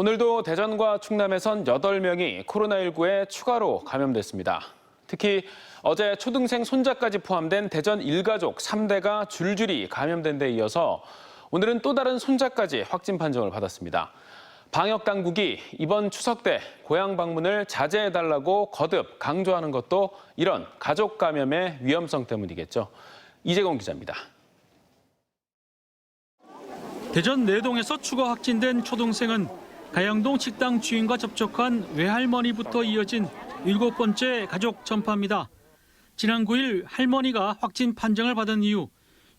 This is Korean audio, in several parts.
오늘도 대전과 충남에선 8명이 코로나19에 추가로 감염됐습니다. 특히 어제 초등생 손자까지 포함된 대전 일가족 3대가 줄줄이 감염된 데 이어서 오늘은 또 다른 손자까지 확진 판정을 받았습니다. 방역 당국이 이번 추석 때 고향 방문을 자제해 달라고 거듭 강조하는 것도 이런 가족 감염의 위험성 때문이겠죠. 이재공 기자입니다. 대전 내동에서 추가 확진된 초동생은 가양동 식당 주인과 접촉한 외할머니부터 이어진 일곱 번째 가족 전파입니다. 지난 9일 할머니가 확진 판정을 받은 이후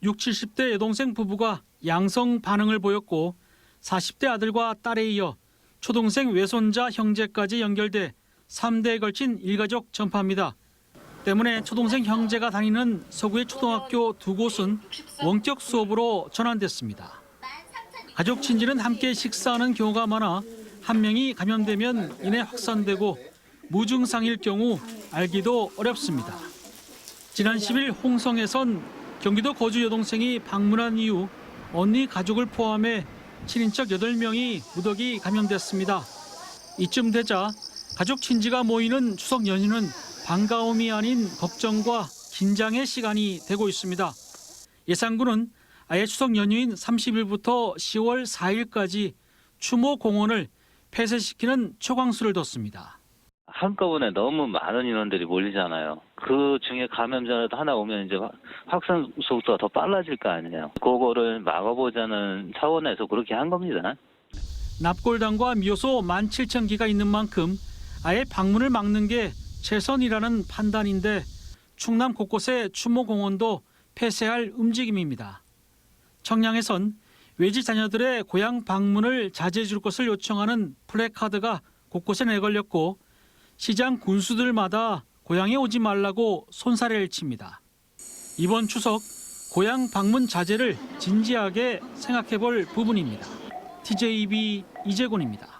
6, 70대 여동생 부부가 양성 반응을 보였고 40대 아들과 딸에 이어 초동생 외손자 형제까지 연결돼 3대에 걸친 일가족 전파입니다. 때문에 초동생 형제가 다니는 서구의 초등학교 두 곳은 원격 수업으로 전환됐습니다. 가족 친지는 함께 식사하는 경우가 많아 한 명이 감염되면 이내 확산되고 무증상일 경우 알기도 어렵습니다. 지난 10일 홍성에선 경기도 거주 여동생이 방문한 이후 언니 가족을 포함해 친인척 8명이 무더기 감염됐습니다. 이쯤 되자 가족 친지가 모이는 추석 연휴는 반가움이 아닌 걱정과 긴장의 시간이 되고 있습니다. 예상군은 아예 추석 연휴인 30일부터 10월 4일까지 추모 공원을 폐쇄시키는 초강수를 뒀습니다. 한꺼번에 너무 많은 인원들이 몰리잖아요. 그 중에 감염자라도 하나 오면 이제 확- 확산 속도가 더 빨라질 거 아니에요. 그거를 막아보자는 차원에서 그렇게 한 겁니다. 납골당과 묘소 17,000기가 있는 만큼 아예 방문을 막는 게 최선이라는 판단인데 충남 곳곳의 추모 공원도 폐쇄할 움직임입니다. 청량에선 외지 자녀들의 고향 방문을 자제해 줄 것을 요청하는 플래카드가 곳곳에 내걸렸고 시장 군수들마다 고향에 오지 말라고 손사래를 칩니다. 이번 추석 고향 방문 자제를 진지하게 생각해 볼 부분입니다. TJB 이재곤입니다.